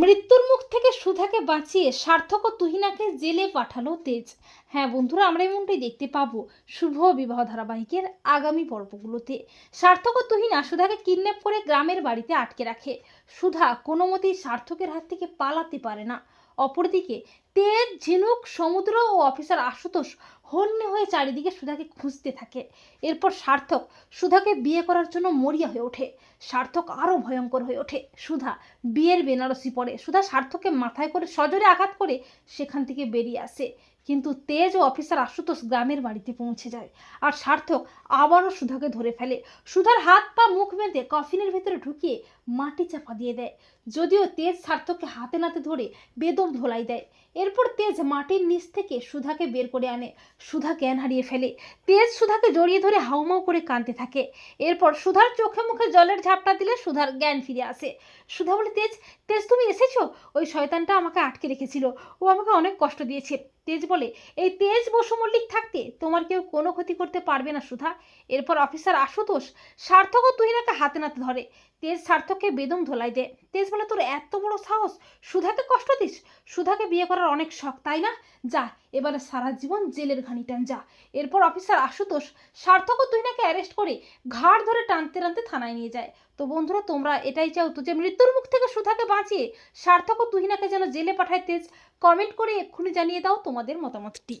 মৃত্যুর মুখ থেকে সুধাকে বাঁচিয়ে সার্থক ও তুহিনাকে জেলে পাঠালো তেজ। হ্যাঁ বন্ধুরা, আমরা এমনটাই দেখতে পাবো শুভ বিবাহ ধারাবাহিকের আগামী পর্বগুলোতে। সার্থক ও তুহিনা সুধাকে কিডন্যাপ করে গ্রামের বাড়িতে আটকে রাখে। সুধা কোনো মতেই সার্থকের হাত থেকে পালাতে পারে না। অপরদিকে তেজ, ঝিনুক, সমুদ্র ও অফিসার আশুতোষ হন্যে হয়ে চারিদিকে সুধাকে খুঁজতে থাকে। এরপর সার্থক সুধাকে বিয়ে করার জন্য মরিয়া হয়ে ওঠে। সার্থক আরও ভয়ঙ্কর হয়ে ওঠে। সুধা বিয়ের বেনারসি পরে। সুধা সার্থককে মাথায় করে সজোরে আঘাত করে সেখান থেকে বেরিয়ে আসে। কিন্তু তেজ ও অফিসার আশুতোষ গ্রামের বাড়িতে পৌঁছে যায় আর সার্থক আবারও সুধাকে ধরে ফেলে। সুধার হাত পা, মুখ বেঁধে কফিনের ভেতরে ঢুকিয়ে মাটি চাপা দিয়ে দেয়। যদিও তেজ সার্থককে হাতে নাতে ধরে বেদম ধোলাই দেয়। এরপর তেজ মাটির নিচ থেকে সুধাকে বের করে আনে। সুধা জ্ঞান হারিয়ে ফেলে। তেজ সুধাকে জড়িয়ে ধরে হাউমাউ করে কাঁদতে থাকে। এরপর সুধার চোখে মুখে জলের ঝাপটা দিলে সুধার জ্ঞান ফিরে আসে। সুধা বলে, তেজ তেজ, তুমি এসেছ? ওই শয়তানটা আমাকে আটকে রেখেছিল। ও আমাকে অনেক কষ্ট দিয়েছে। তেজ বলে, এই তেজ বসু মল্লিক থাকতে তোমার কেউ কোনো ক্ষতি করতে পারবে না সুধা। এরপর অফিসার আশুতোষ সার্থক তুহিনাকে হাতে নাতে ধরে। তেজ সার্থককে বেদম ধোলাই দেয় তেজ বলে, তোর এত বড় সাহস, সুধাকে কষ্ট দিস? সুধাকে বিয়ে করার অনেক শখ, তাই না? যা, এবারে সারা জীবন জেলের ঘানি টান, যা। এরপর অফিসার আশুতোষ সার্থক ও তুহিনাকে অ্যারেস্ট করে ঘাড় ধরে টানতে টানতে থানায় নিয়ে যায়? তো বন্ধুরা, তোমরা এটাই চাও তো যে মৃত্যুর মুখ থেকে সুধাকে বাঁচিয়ে সার্থক ও তুহিনাকে যেন জেলে পাঠায় তেজ? কমেন্ট করে এক্ষুনি জানিয়ে দাও তোমাদের মতামতটি।